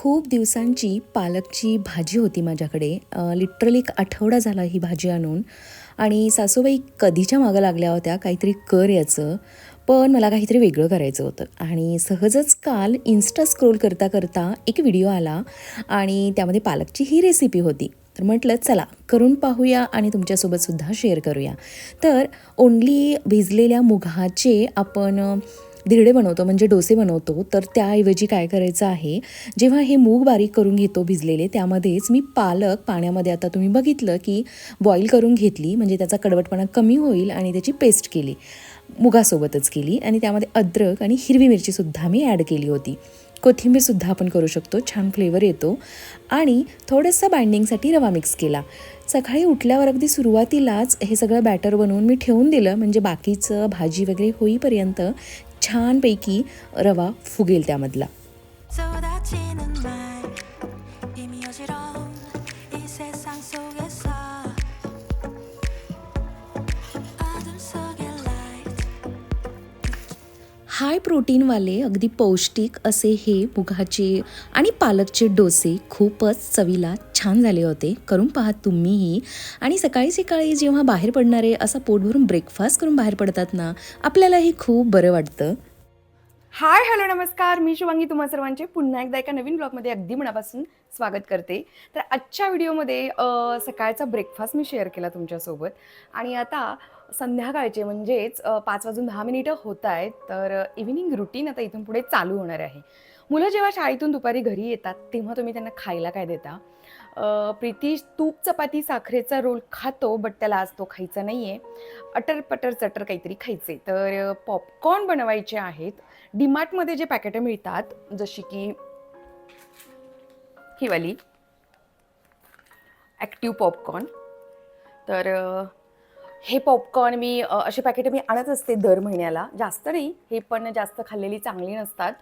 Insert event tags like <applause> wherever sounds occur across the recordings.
खूप दिवसांची पालकची भाजी होती माझ्याकडे. लिटरली एक आठवडा झाला ही भाजी आणून. आणि सासूबाई कधीच्या मागं लागल्या होत्या काहीतरी कर याचं. पण मला काहीतरी वेगळं करायचं होतं. आणि सहजच काल इन्स्टा स्क्रोल करता करता एक व्हिडिओ आला आणि त्यामध्ये पालकची ही रेसिपी होती. तर म्हटलं चला करून पाहूया आणि तुमच्यासोबतसुद्धा शेअर करूया. तर ओन्ली भिजलेल्या मुगाचे आपण धिरडे बनवतो म्हणजे डोसे बनवतो तर त्याऐवजी काय करायचं आहे जेव्हा हे मूग बारीक करून घेतो भिजलेले त्यामध्येच मी पालक पाण्यामध्ये आता तुम्ही बघितलं की बॉईल करून घेतली म्हणजे त्याचा कडवटपणा कमी होईल आणि त्याची पेस्ट केली मुगासोबतच केली आणि त्यामध्ये अद्रक आणि हिरवी मिरचीसुद्धा मी ॲड केली होती. कोथिंबीरसुद्धा आपण करू शकतो छान फ्लेवर येतो आणि थोडंसं बाइंडिंगसाठी रवा मिक्स केला. सकाळी उठल्यावर अगदी सुरुवातीलाच हे सगळं बॅटर बनवून मी ठेवून दिलं म्हणजे बाकीचं भाजी वगैरे होईपर्यंत छानपैकी रवा फुगेल त्यामधला. हाय प्रोटीनवाले अगदी पौष्टिक असे हे मुगाचे आणि पालकचे डोसे खूपच चवीला छान झाले होते. करून पहा तुम्हीही. आणि सकाळी सकाळी जेव्हा बाहेर पडणारे असा पोट भरून ब्रेकफास्ट करून बाहेर पडतात ना आपल्यालाही खूप बरं वाटतं. हाय हॅलो नमस्कार. मी शुभांगी तुम्हा सर्वांचे. पुन्हा एकदा एका नवीन ब्लॉगमध्ये अगदी मनापासून स्वागत करते. तर आजच्या व्हिडिओमध्ये सकाळचा ब्रेकफास्ट मी शेअर केला तुमच्यासोबत. आणि आता संध्याकाळचे म्हणजेच पाच वाजून दहा मिनिटं होत आहेत तर इव्हिनिंग रुटीन आता इथून पुढे चालू होणार आहे. मुलं जेव्हा शाळेतून दुपारी घरी येतात तेव्हा तुम्ही त्यांना खायला काय देता? प्रीतीश तूप चपाती साखरेचा रोल खातो बट त्याला आज तो खायचा नाही आहे अटर पटर चटर काहीतरी खायचे. तर पॉपकॉर्न बनवायचे आहेत. डीमार्टमध्ये जे पॅकेटं मिळतात जशी की ही वाली. ॲक्टिव्ह पॉपकॉर्न तर हे पॉपकॉर्न मी अशी असे पॅकेटं मी आणत असते दर महिन्याला. जास्त नाही हे पण जास्त खाल्लेली चांगली नसतात.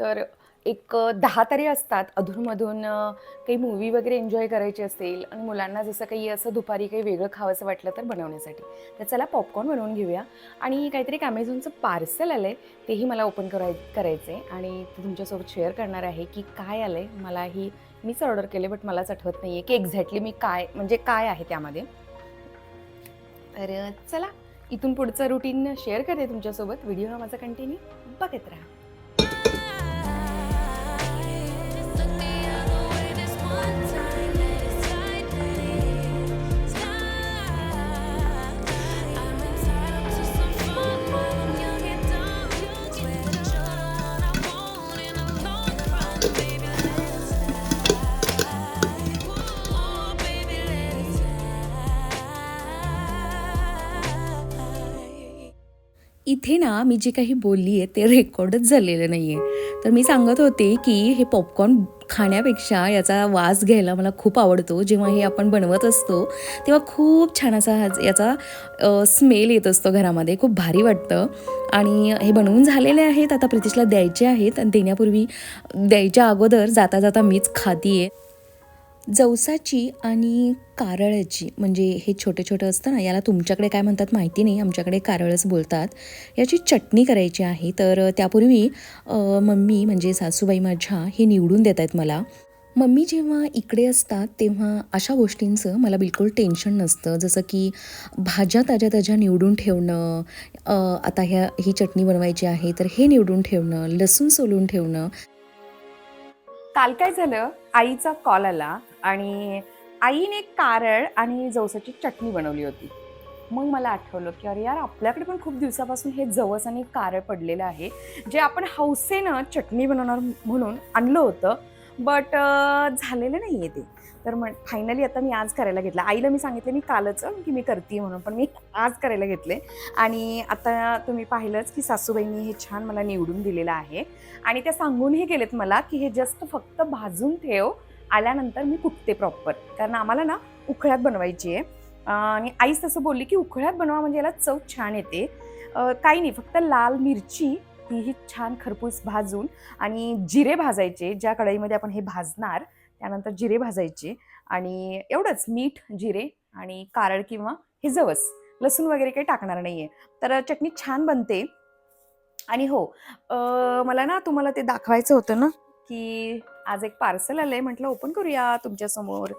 तर एक दहा तरी असतात. अधूनमधून काही मूवी वगैरे एन्जॉय करायची असेल आणि मुलांना जसं काही असं दुपारी काही वेगळं खावंसं वाटलं तर बनवण्यासाठी. तर चला पॉपकॉर्न बनवून घेऊया. आणि काहीतरी एक ॲमेझॉनचं पार्सल आलं आहे तेही मला ओपन कराय करायचं आहे आणि ते तुमच्यासोबत शेअर करणार आहे की काय आलं आहे मलाही मीच ऑर्डर केले बट मलाच आठवत नाही आहे की एक्झॅक्टली मी काय म्हणजे काय आहे त्यामध्ये. तर चला इथून पुढचं रुटीन शेअर करते तुमच्यासोबत. व्हिडिओ हा माझा कंटिन्यू बघत राहा. इथे ना मी जे काही बोलली आहे ते रेकॉर्डच झालेलं नाही आहे तर मी सांगत होते की हे पॉपकॉर्न खाण्यापेक्षा याचा वास घ्यायला मला खूप आवडतो. जेव्हा हे आपण बनवत असतो तेव्हा खूप छान असा याचा स्मेल येत असतो घरामध्ये. खूप भारी वाटतं. आणि हे बनवून झालेले आहेत आता प्रितिशला द्यायचे आहेत. आणि देण्यापूर्वी द्यायच्या अगोदर जाता जाता मीच खाती आहे जवसाची आणि कारळ्याची म्हणजे हे छोटे छोटं असतं ना याला तुमच्याकडे काय म्हणतात माहिती नाही आमच्याकडे कारळच बोलतात. याची चटणी करायची आहे तर त्यापूर्वी मम्मी म्हणजे सासूबाई माझ्या हे निवडून देत आहेत मला. मम्मी जेव्हा इकडे असतात तेव्हा अशा गोष्टींचं मला बिलकुल टेन्शन नसतं. जसं की भाज्या ताज्या ताज्या निवडून ठेवणं आता ह्या ही चटणी बनवायची आहे तर हे निवडून ठेवणं लसूण सोलून ठेवणं. काल काय झालं? आईचा कॉल आला. आणि आईने कारळ आणि जवसाची चटणी बनवली होती. मग मला आठवलं की अरे यार आपल्याकडे पण खूप दिवसापासून हे जवस आणि कारळ पडलेलं आहे जे आपण हौसेनं चटणी बनवणार म्हणून आणलं होतं बट झालेलं नाही आहे ते. तर मग फायनली आता मी आज करायला घेतलं. आईला मी सांगितलं मी कालच की मी करते म्हणून पण मी आज करायला घेतले. आणि आता तुम्ही पाहिलंच की सासूबाईंनी हे छान मला निवडून दिलेलं आहे. आणि त्या सांगूनही गेलेत मला की हे जस्ट फक्त भाजून ठेव आल्यानंतर मी कुटते प्रॉपर कारण आम्हाला ना उखळ्यात बनवायची आहे. आणि आईच तसं बोलली की उखळ्यात बनवा म्हणजे याला चव छान येते. काही नाही फक्त लाल मिरची तीही छान खरपूस भाजून आणि जिरे भाजायचे ज्या कढईमध्ये आपण हे भाजणार त्यानंतर जिरे भाजायचे आणि एवढंच मीठ जिरे आणि कारळ किंवा हे जवस. लसूण वगैरे काही टाकणार नाही आहे तर चटणी छान बनते. आणि हो मला ना तुम्हाला ते दाखवायचं होतं ना की आज एक पार्सल आलंय म्हटलं ओपन करूया तुमच्यासमोर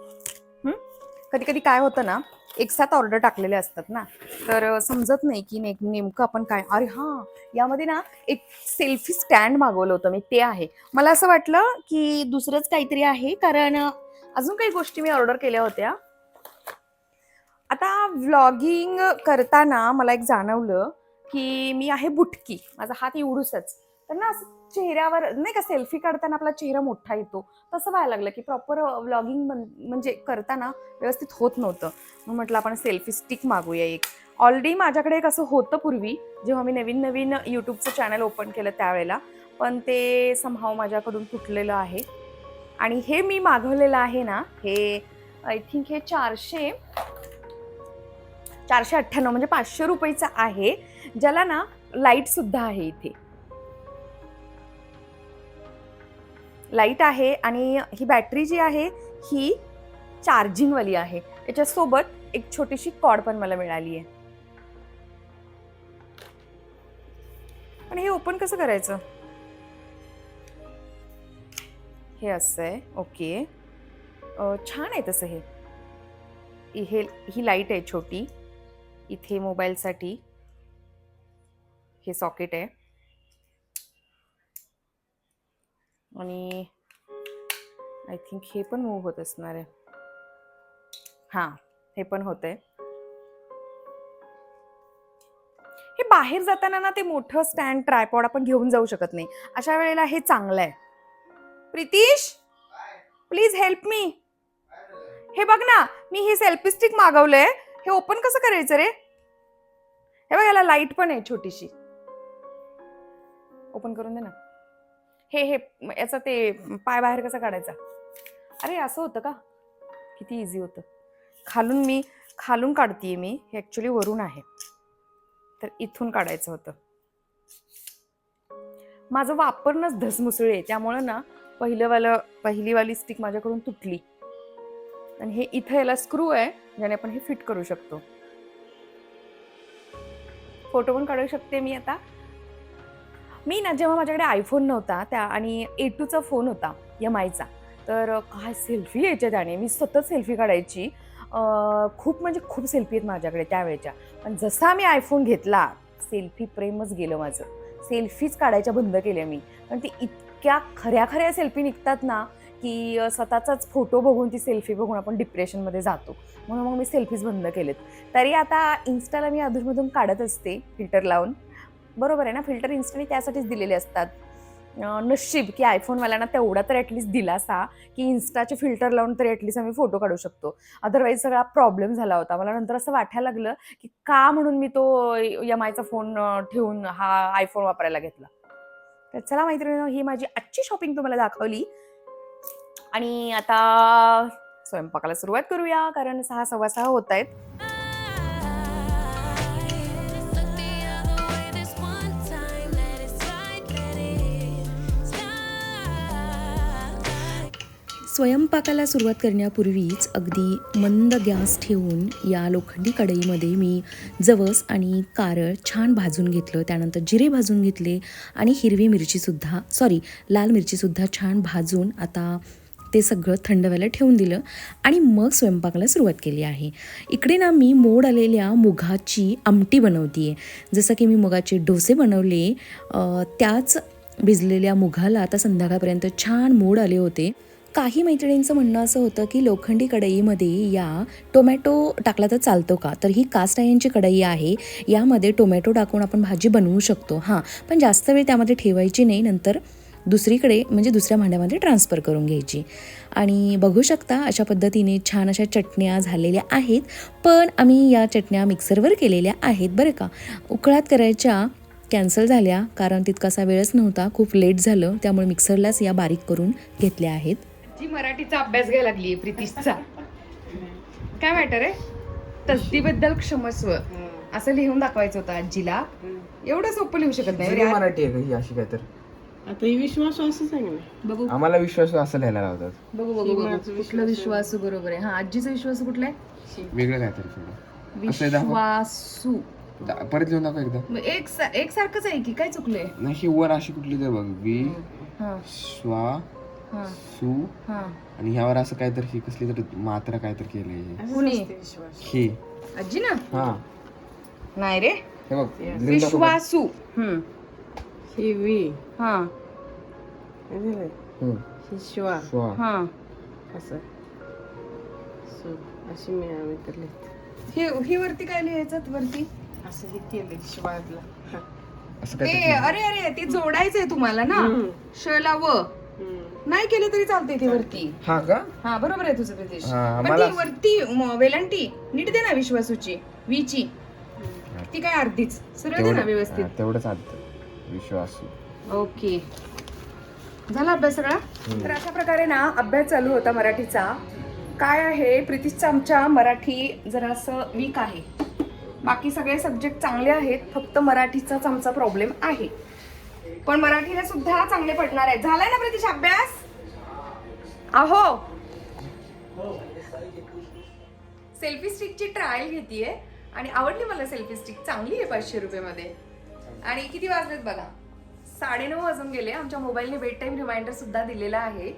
कधी कधी काय होतं ना एक साथ ऑर्डर टाकलेले असतात ना तर समजत नाही की नेक नेमकं आपण काय अरे हां यामध्ये ना एक सेल्फी स्टँड मागवलं होतं मी ते आहे. मला असं वाटलं की दुसरंच काहीतरी आहे कारण अजून काही गोष्टी मी ऑर्डर केल्या होत्या. आता व्लॉगिंग करताना मला एक जाणवलं की मी आहे बुटकी माझा हात एवढूसच. तर ना असं चेहऱ्यावर नाही का सेल्फी काढताना आपला चेहरा मोठा येतो. तसं व्हायला लागलं की प्रॉपर व्लॉगिंग म्हणजे करताना व्यवस्थित होत नव्हतं. मग म्हटलं आपण सेल्फी स्टिक मागूया एक. ऑलरेडी माझ्याकडे एक असं होतं पूर्वी जेव्हा मी नवीन नवीन यूट्यूबचं चॅनल ओपन केलं त्यावेळेला. पण ते समहाव माझ्याकडून तुटलेलं आहे. आणि हे मी मागवलेलं आहे ना हे आय थिंक हे चारशे चारशे अठ्ठ्याण्णव म्हणजे पाचशे रुपयेचं आहे. ज्याला ना लाईटसुद्धा आहे इथे. लाइट आहे आणि ही बॅटरी जी आहे ही चार्जिंगवाली आहे. याच्यासोबत एक छोटीशी कॉड पण मला मिळाली आहे. पण हे ओपन कसं करायचं? हे असं आहे. ओके. छान आहे तसं हे. हे ही लाइट आहे छोटी. इथे मोबाईलसाठी हे सॉकेट आहे. आणि आय थिंक हे पण मूव्ह होत असणार आहे. हां हे पण होत आहे हे बाहेर जाताना ना ते मोठं स्टँड ट्रायपॉड आपण घेऊन जाऊ शकत नाही. अशा वेळेला हे चांगलं आहे. प्रितीश? प्लीज हेल्प मी हे बघ ना मी ही सेल्फी स्टिक मागवलंय. हे ओपन कसं करायचं रे? हे बघ याला लाइट पण आहे छोटीशी. ओपन करून दे ना. हे हे याचा ते पाय बाहेर कसा काढायचा? अरे असं होतं का? किती इझी होतं. खालून मी खालून काढतीये मी हे ॲक्च्युली वरून आहे. तर इथून काढायचं होतं. माझं वापरणंच धसमुसळी आहे. त्यामुळं ना पहिलंवालं पहिलीवाली स्टिक माझ्याकडून तुटली. आणि हे इथं याला स्क्रू आहे ज्याने आपण हे फिट करू शकतो. फोटो पण काढू शकते मी आता. मी ना जेव्हा माझ्याकडे आयफोन नव्हता त्या आणि ए टूचा फोन होता एम आयचा तर काय सेल्फी यायच्या त्याने. मी सतत सेल्फी काढायची. खूप म्हणजे खूप सेल्फी आहेत माझ्याकडे त्यावेळेच्या. पण जसा मी आयफोन घेतला सेल्फी प्रेमच गेलं माझं. सेल्फीच काढायच्या बंद केल्या मी. पण ती इतक्या खऱ्या खऱ्या सेल्फी निघतात ना की स्वतःचाच फोटो बघून ती सेल्फी बघून आपण डिप्रेशनमध्ये जातो. म्हणून मग मी सेल्फीज बंद केलेत. तरी आता इन्स्टाला मी अधूनमधून काढत असते फिल्टर लावून. बरोबर आहे ना? फिल्टर इन्स्टंटली त्यासाठीच दिलेले असतात. नशीब की आयफोनवाल्यांना तेवढा तर ॲटलिस्ट दिलासा की इन्स्टाचे फिल्टर लावून तरी ॲटलिस्ट आम्ही फोटो काढू शकतो. अदरवाईज सगळा प्रॉब्लेम झाला होता. मला नंतर असं वाटायला लागलं की का म्हणून मी तो एम आयचा फोन ठेवून हा आयफोन वापरायला घेतला? तर चला मैत्रिणी ही माझी आजची शॉपिंग तुम्हाला दाखवली. आणि आता स्वयंपाकाला सुरुवात करूया कारण सहा सव्वा सहा होत आहेत. स्वयंपाकाला सुरुवात करण्यापूर्वीच अगदी मंद गॅस ठेवून या लोखंडी कढईमध्ये मी जवस आणि कारळ छान भाजून घेतलं. त्यानंतर जिरे भाजून घेतले आणि हिरवी मिरचीसुद्धा सॉरी लाल मिरचीसुद्धा छान भाजून आता ते सगळं थंड व्हायला ठेवून दिलं आणि मग स्वयंपाकाला सुरुवात केली आहे. इकडे ना मी मोड आलेल्या मुगाची आमटी बनवते आहे जसं की मी मुगाचे डोसे बनवले त्याच भिजलेल्या मुगाला आता संध्याकाळपर्यंत छान मोड आले होते. काही मैत्रिणींचं म्हणणं असं होतं की लोखंडी कढईमध्ये या टोमॅटो टाकला तर चालतो का? तर ही कास्ट आयनची कढई आहे. यामध्ये टोमॅटो टाकून आपण भाजी बनवू शकतो. हां पण जास्त वेळ त्यामध्ये ठेवायची नाही. नंतर दुसरीकडे म्हणजे दुसऱ्या भांड्यामध्ये ट्रान्सफर करून घ्यायची. आणि बघू शकता अशा पद्धतीने छान अशा चटण्या झालेल्या आहेत. पण आम्ही या चटण्या मिक्सरवर केलेल्या आहेत बरं का? उकळात करायच्या कॅन्सल झाल्या. कारण तितकासा वेळच नव्हता. खूप लेट झालं. त्यामुळे मिक्सरलाच या बारीक करून घेतल्या आहेत. जी मराठीचा अभ्यास घ्यायला लागली प्रितीशचा. काय मॅटर आहे? तसदीबद्दल क्षमस्व. असं लिहून दाखवायचं होतं आजीला. एवढं सोपं लिहू शकत नाही. रे. मराठी आहे का ही अशी काय तर आता ही विश्वास असंच आहे ना? बघू. आम्हाला विश्वास असं लिहायला लावतात. बघू बघू बघू. कुठलं विश्वासू बरोबर आहे? हा आजीचा विश्वासू कुठला आहे? वेगळं काहीतरी थोडं असं दाखव. विश्वासू दा- परत लिहून दाखव एकदा. मग एक सा- एक सारखंच आहे की काय चुकलंय? नाही ही वर अशी कुठली तर बघ. वि हा. स्वा सु. हा. आणि ह्यावर असं काहीतरी ही कसली तर मात्रा काहीतरी केलंय. कुणी? हे. आजी ना? हा. नाही रे. हे बघ लिहून दाखव. विश्वासू. हम्म. ही हा. हे. हम्म. ही श्वा. हा. असं. सु. अशी मी आम्ही तर लिहितो हे ही वरती काय लिहायचं वरती? असं हे केलं हा. असं ते काहीतरी अरे अरे ते जोडायचंय तुम्हाला ना? हम्म. श ला व. नाही केलं तरी चालतंय ते वरती. हा का? हा बरोबर आहे तुझं प्रदेश हा, पण मला- ती वरती म- वेलांटी नीट दे ना विश्वासूची वीची. ती काय अर्धीच. सरळ दे ना तेवढं व्यवस्थित. हा, तेवढंच आलं विश्वास. ओके. झाला अभ्यास सगळा? तर अशा प्रकारे ना अभ्यास चालू होता मराठीचा. काय आहे? प्रितिशचा आमच्या मराठी जरासं वीक आहे. बाकी सगळे सब्जेक्ट चांगले आहेत फक्त मराठीचाच आमचा प्रॉब्लेम आहे. पण मराठीला सुद्धा चांगले पडणार आहे झालाय ना प्रितिश अभ्यास? अहो. सेल्फी स्टिकची ट्रायल घेतीये आणि आवडली मला सेल्फी स्टिक. चांगली आहे पाचशे रुपयेमध्ये. आणि किती वाजलेत बघा? साडेनऊ वाजून गेले. आमच्या मोबाईलने बेड टाईम रिमाइंडर सुद्धा दिलेला आहे.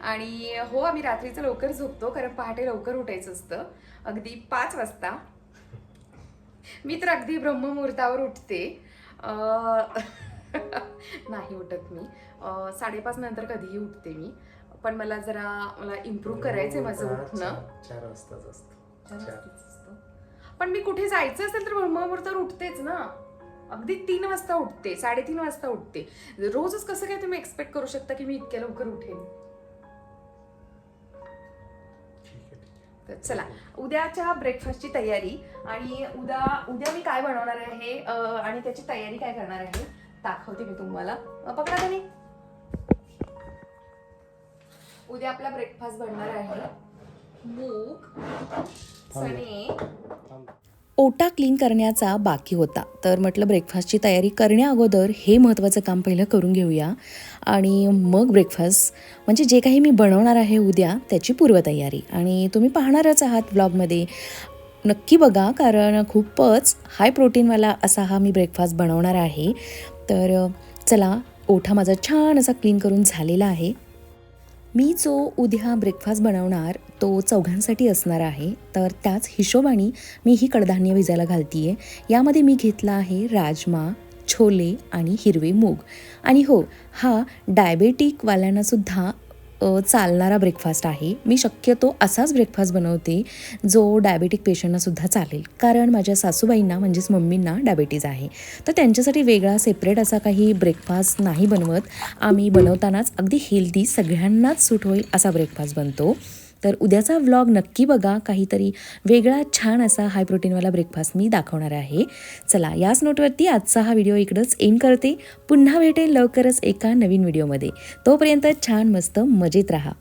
आणि हो आम्ही रात्रीचं लवकर झोपतो कारण पहाटे लवकर उठायचं असतं. अगदी पाच वाजता. मी तर अगदी ब्रह्ममुहूर्तावर उठते. <laughs> नाही उठत मी. साडेपाच नंतर कधीही उठते मी. पण मला जरा मला इम्प्रूव्ह करायचं आहे माझं उठणं. चार वाजताच असतं. पण मी कुठे जायचं असेल तर ब्रह्ममुहूर्तावर उठतेच ना. अगदी तीन वाजता उठते साडेतीन वाजता उठते. रोजच कसं काय तुम्ही एक्सपेक्ट करू शकता की मी इतक्या लवकर उठेन? तर चला उद्याच्या ब्रेकफास्टची तयारी आणि उद्या उद्या मी काय बनवणार आहे आणि त्याची तयारी काय करणार आहे? दाखवते मी तुम्हाला. पकडा त्यांनी उद्या आपला ब्रेकफास्ट बनणार आहे. मूग चणे. ओटा क्लीन करण्याचा बाकी होता. तर म्हटलं ब्रेकफास्टची तयारी करण्या अगोदर हे महत्त्वाचं काम पहिलं करून घेऊया. आणि मग ब्रेकफास्ट म्हणजे जे काही मी बनवणार आहे उद्या त्याची पूर्वतयारी. आणि तुम्ही पाहणारच आहात ब्लॉगमध्ये नक्की बघा कारण खूपच हाय प्रोटीनवाला असा हा मी ब्रेकफास्ट बनवणार आहे. तर चला ओठा माझा छान असा क्लीन करून झालेला आहे. मी जो उद्या ब्रेकफास्ट बनवणार तो चौघांसाठी असणार आहे. तर त्याच हिशोबाने मी ही कडधान्य भिजायला घालती आहे यामध्ये मी घेतला आहे राजमा छोले आणि हिरवे मूग. आणि हो हा डायबेटिकवाल्यांनासुद्धा चालणारा ब्रेकफास्ट आहे. मी शक्यतो असाच ब्रेकफास्ट बनवते जो डायबेटिक पेशंटनासुद्धा चालेल. कारण माझ्या सासूबाईंना म्हणजेच मम्मींना डायबिटीज आहे. तर त्यांच्यासाठी वेगळा सेपरेट असा काही ब्रेकफास्ट नाही बनवत. आम्ही बनवतानाच अगदी हेल्दी सगळ्यांनाच सूट होईल असा ब्रेकफास्ट बनतो. तर उद्याचा व्लॉग नक्की बघा. काहीतरी वेगळा छान असा हाय प्रोटीनवाला ब्रेकफास्ट मी दाखवणार आहे. चला याच नोटवरती आजचा हा व्हिडिओ इकडंच एंड करते. पुन्हा भेटेल लवकरच एका नवीन व्हिडिओमध्ये तोपर्यंत छान मस्त मजेत राहा.